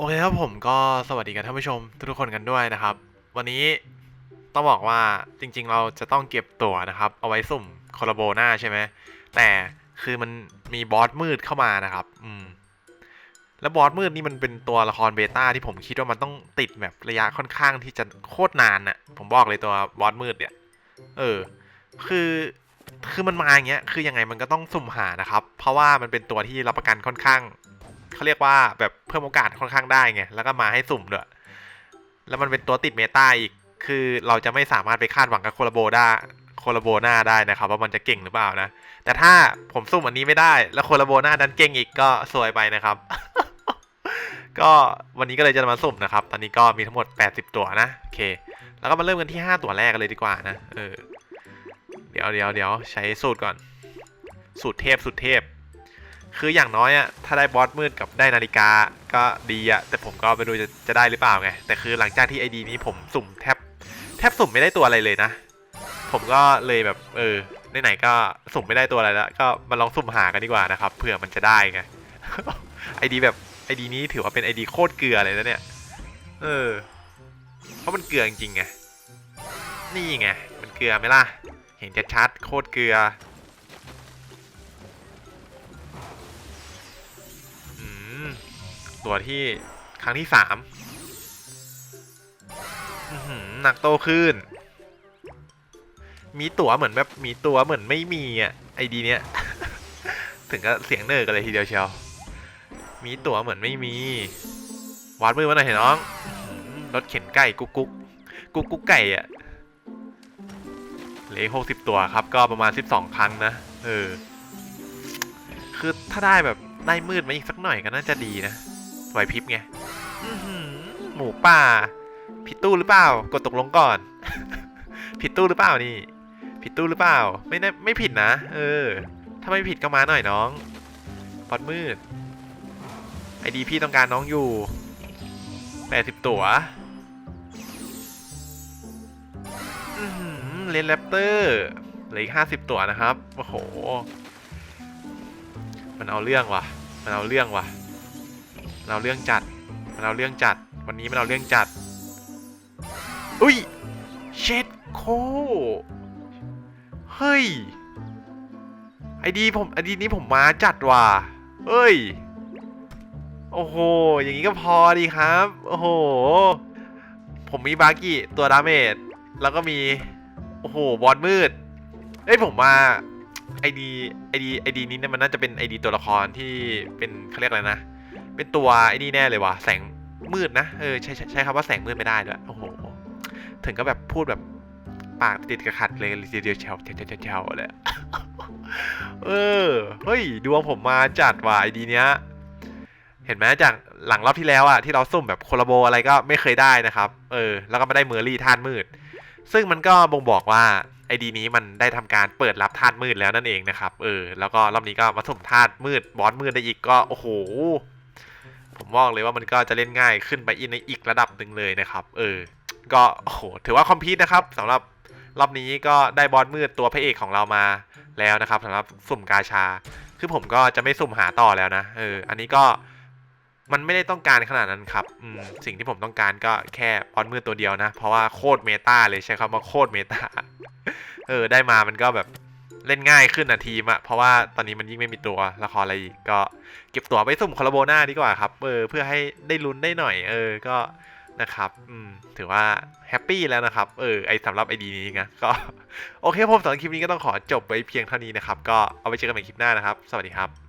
โอเคครับผมก็สวัสดีกันท่านผู้ชมทุกๆคนกันด้วยนะครับ วันนี้ต้องบอกว่าจริง ๆ เราจะต้องเก็บตั๋วนะครับ เอาไว้สุ่มโคลาโบหน้าใช่ไหมแต่คือมันมีบอสมืดเข้ามานะครับ อืม แล้วบอสมืดนี่มันเป็นตัวละครเบต้าที่ผมคิดว่ามันต้องติดแบบระยะค่อนข้างที่จะโคตรนานน่ะ ผมบอกเลยตัวบอสมืดเนี่ย เออ คือคือมันมาอย่างเงี้ยคือยังไงมันก็ต้องสุ่มหานะครับ เพราะว่ามันเป็นตัวที่รับประกันค่อนข้าง เขาเรียกว่าแบบเพิ่มโอกาสค่อนข้างได้ไง แล้วก็มาให้สุ่มด้วย แล้วมันเป็นตัวติดเมตาอีก คือเราจะไม่สามารถไปคาดหวังกับโคลาโบได้โคลาโบนาได้นะครับ ว่ามันจะเก่งหรือเปล่านะ แต่ถ้าผมสุ่มอันนี้ไม่ได้ แล้วโคลาโบนาดันเก่งอีกก็สวยไปนะครับ ก็วันนี้ก็เลยจะมาสุ่มนะครับ ตอนนี้ก็มีทั้งหมด 80 ตัวนะ โอเค แล้วก็มาเริ่มกันที่ 5 ตัวแรกกันเลยดีกว่านะ เออ เดี๋ยวเดี๋ยวเดี๋ยวใช้สูตรก่อน สูตรเทพสูตรเทพ คืออย่างน้อยอะถ้าได้บอสมืดกับได้นาฬิกาก็ดีอะแต่ผมก็ไม่รู้จะจะได้หรือเปล่าไง แต่คือหลังจากที่ไอดีนี้ผมสุ่มแทบ แทบสุ่มไม่ได้ตัวอะไรเลยนะ ผมก็เลยแบบเออไหนๆก็สุ่มไม่ได้ตัวอะไรแล้วก็มาลองสุ่มหากันดีกว่านะครับเผื่อมันจะได้ไงไอดีแบบไอดีนี้ถือว่าเป็นไอดีโคตรเกลือเลยนะเนี่ยเออ เพราะมันเกลือจริงไงนี่ไงมันเกลือไหมล่ะ เห็นจะชัดโคตรเกลือ ตัวที่ครั้งที่สามหนักโตขึ้น มีตั๋วเหมือนแบบมีตัวเหมือนไม่มีอะไอดีเนี้ย ถึงก็เสียงเนิร์กันเลยทีเดียวเชียว มีตั๋วเหมือนไม่มี วัดมือมาหน่อยเห็นน้อง รถเข็นไก่กุ๊กกุ๊กกุ๊กกุ๊กไก่อะเหลือหกสิบตัวครับ ก็ประมาณสิบสองครั้งนะ เออ คือถ้าได้แบบได้มืดมาอีกสักหน่อยก็น่าจะดีนะ ไหวพริบไงหมูป่า ผิดตู้หรือเปล่า กดตกลงก่อน ผิดตู้หรือเปล่านี่ ผิดตู้หรือเปล่า ไม่แน่ไม่ผิดนะ เออ ถ้าไม่ผิดก็มาหน่อยน้องพอดมืด ไอดีพี่ต้องการน้องอยู่แปดสิบตัวเลนแรปเตอร์เหลืออีกห้าสิบตัวนะครับ โอ้โห มันเอาเรื่องว่ะ มันเอาเรื่องว่ะ เอาเรื่องจัดเอาเรื่องจัด วันนี้มันเอาเรื่องจัด อุ้ย เช็ดโค เฮ้ย ไอดีผมไอดีนี้ผมมาจัดว่ะเฮ้ย โอ้โห อย่างนี้ก็พอดีครับ โอ้โห ผมมีบากิตัวดาเมจ แล้วก็มี โอ้โห บอลมืด เอ้ยผมมาไอดีไอดีไอดีนี้เนี่ยมันน่าจะเป็นไอดีตัวละครที่เป็นเขาเรียกอะไรนะ เป็นตัวไอ้นี่แน่เลยว่ะแสงมืดนะเออใช้ใช้คำว่าแสงมืดไม่ได้ด้วยโอ้โหถึงก็แบบพูดแบบปากติดกระขัดเลยเดียวเชาเชาเชาเชาเลยเออเฮ้ยดวงผมมาจัดว่ะไอดีเนี้ยเห็นไหมจากหลังรอบที่แล้วอะที่เราสุ่มแบบโคลาโบอะไรก็ไม่เคยได้นะครับ เออ แล้วก็ไม่ได้เมอร์รี่ท่านมืด ซึ่งมันก็บ่งบอกว่าไอดีนี้มันได้ทำการเปิดรับธาตุมืดแล้วนั่นเองนะครับ เออ แล้วก็รอบนี้ก็มาสุ่มธาตุมืดบอสมืดได้อีกก็โอ้โห ผมบอกเลยว่ามันก็จะเล่นง่ายขึ้นไปอีกในอีกระดับหนึ่งเลยนะครับ เออ ก็โหถือว่าคอมพิวนะครับสำหรับรอบนี้ก็ได้บอสมืดตัวพระเอกของเรามาแล้วนะครับสำหรับสุ่มกาชา คือผมก็จะไม่สุ่มหาต่อแล้วนะ เออ อันนี้ก็มันไม่ได้ต้องการขนาดนั้นครับอืมสิ่งที่ผมต้องการก็แค่บอสมืดตัวเดียวนะ เพราะว่าโคตรเมตาเลยใช้คำว่าโคตรเมตา เออ ได้มามันก็แบบ เล่นง่ายขึ้นนะทีมอะเพราะว่าตอนนี้มันยิ่งไม่มีตัวละครอะไรอีกก็เก็บตัวไปสุ่มคอลลาโบนาดีกว่าครับเออเพื่อให้ได้ลุ้นได้หน่อย เออก็นะครับอืมถือว่าแฮปปี้แล้วนะครับเออไอสำหรับไอดีนี้นะก็โอเคผมสำหรับคลิปนี้ก็ต้องขอจบไว้เพียงเท่านี้นะครับก็เอาไว้เจอกันใหม่คลิปหน้านะครับ สวัสดีครับ